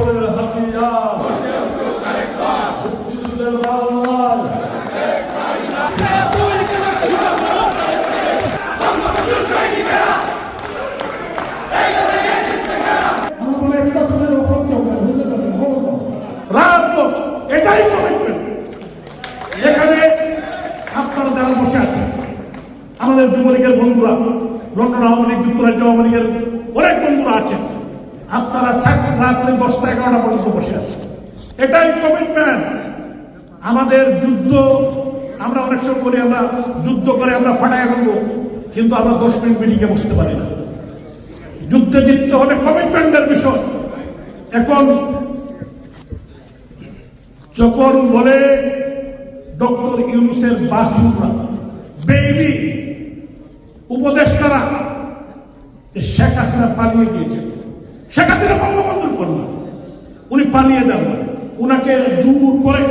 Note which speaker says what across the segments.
Speaker 1: একাত্তরের হাতিয়ার মুক্তিযুদ্ধের কমিটমেন্ট এখানে আপনারা যারা বসে আছেন, আমাদের যুবলীগের বন্ধুরা, লন্ডন আওয়ামী লীগ, যুক্তরাজ্য আওয়ামী লীগের অনেক বন্ধুরা আছেন। আপনারা রাত্রে দশটা এগারোটা পর্যন্ত বসে আছেন। এটাই কমিটমেন্ট আমাদের যুদ্ধ, আমরা অনেক সময় বলি আমরা যুদ্ধ করে আমরা ফাটাই ফেলব, কিন্তু আমরা দশ মিনিট মিটিংয়ে বসতে পারি না। যুদ্ধে জিততে হলে কমিটমেন্টের বিষয়। এখন যখন বলে ডক্টর ইউনুসের বাসুরা বেবি উপদেষ্টারা শেখ হাসিনা পালিয়ে গিয়েছেন শেখ হাসিনা বঙ্গবন্ধুর কন্যা। উনি পালিয়ে দেন না। উনাকে জোর করে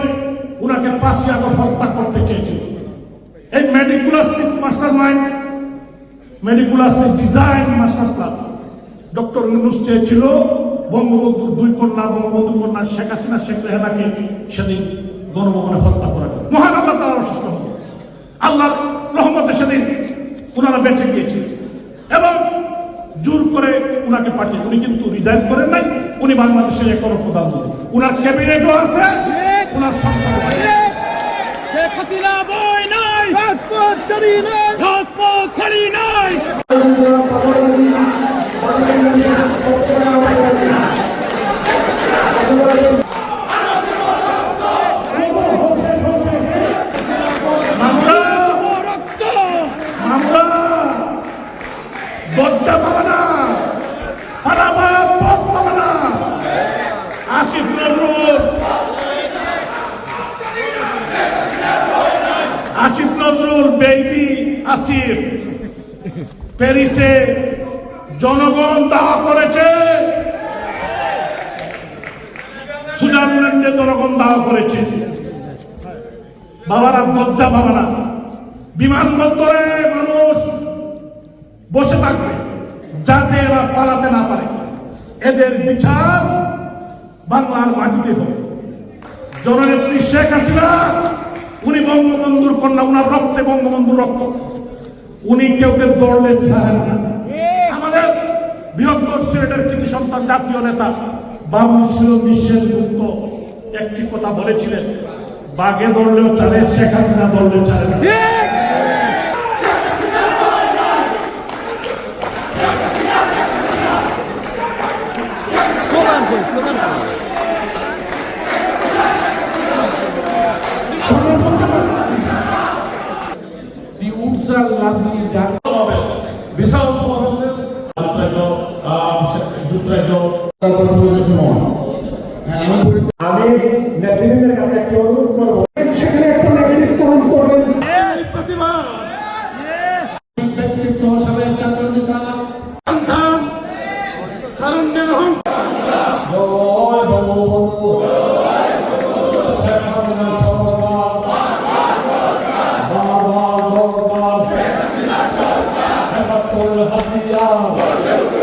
Speaker 1: উনাকে পাঁচই আগস্ট হত্যা করতে চেয়েছিল। এই meticulous master mind meticulous design master plan doctor Yunus চেয়েছিল বঙ্গবন্ধুর দুই কন্যা, বঙ্গবন্ধু কন্যা শেখ হাসিনা, শেখ রেহানাকে সেদিন গণভবনে হত্যা করা হয়। মহান আল্লাহ তারা অসুস্থ আল্লাহর রহমতে সেদিন ওনারা বেঁচে গিয়েছে এবং জোর করে উনাকে পাঠিয়ে উনি কিন্তু রিজাইন করেন নাই উনি বাংলাদেশের একর প্রধানমন্ত্রী। উনার ক্যাবিনেটও আছে উনার সংসদ
Speaker 2: শেখ হাসিনা বই নাই। রাজপথ ছাড়ি নাই। রাজপথ ছাড়ি নাই।
Speaker 1: নজরুল বেবি আসিফ প্যারিসে জনগণ দাওয়া করেছে। সুইজারল্যান্ডে জনগণ দাওয়া করেছে। বাবারা গদ্দা বাবারা বিমানবন্দরে মানুষ বসে থাকবে যাতে এরা পালাতে না পারে। এদের বিচার বাংলার মাটিতে হবে। জননেত্রী শেখ হাসিনা বঙ্গবন্ধুর কন্যা উনার রক্তে বঙ্গবন্ধুর রক্ত। উনি কেউ কেউ দৌড়লে ছাড়েন না। আমাদের বৃহত্তর সিলেটের কৃতি সন্তান জাতীয় নেতা বাবু ছিল বিশ্বের গুপ্ত একটি কথা বলেছিলেন বাঘে দৌড়লেও চলে শেখ হাসিনা দৌড়লে চলে না।
Speaker 3: Woods are lovely, dark.
Speaker 1: বিশাল যুক্তরাজ্য Hallelujah.